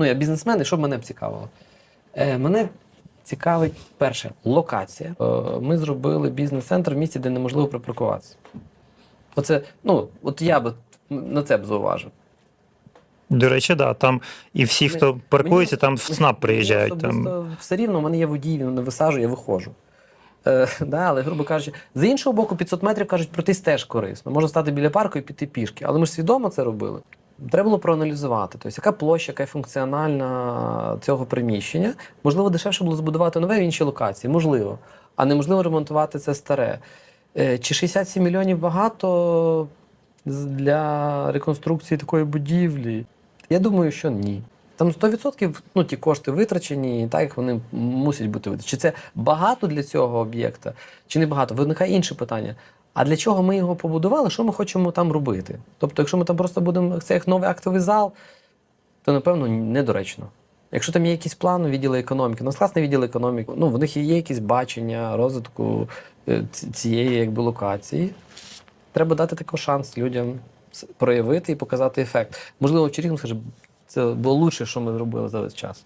Ну, я бізнесмен, і що б мене б цікавило? Е, мене цікавить перше локація. Е, ми зробили бізнес-центр в місті, де неможливо припаркуватися. Оце, ну, от я би на це б зауважив. До речі, да, там і всі, Мені- хто паркується, мені- там в СНАП приїжджають. Там. особисто все рівно, у мене є водій, він не висаджує, я виходжу. Е, да, але, грубо кажучи, з іншого боку, 500 метрів кажуть, пройтись теж корисно. Можна стати біля парку і піти пішки. Але ми ж свідомо це робили. Треба було проаналізувати, тобто, яка площа, яка функціональна цього приміщення. Можливо, дешевше було збудувати нове в іншій локації, можливо. А неможливо ремонтувати це старе. Е, Чи 67 мільйонів багато для реконструкції такої будівлі? Я думаю, що ні. Там 100% ну, ті кошти витрачені, і так як вони мусять бути витрачені. Чи це багато для цього об'єкта, чи не багато? Виникає інше питання. А для чого ми його побудували? Що ми хочемо там робити? Тобто, якщо ми там просто будемо це як новий актовий зал, то напевно недоречно. Якщо там є якісь плани відділу економіки, у нас класний відділ економіки, ну в них є якісь бачення розвитку е, цієї якби локації. Треба дати такий шанс людям проявити і показати ефект. Можливо, в Чернігів це було лучше, що ми зробили за весь час.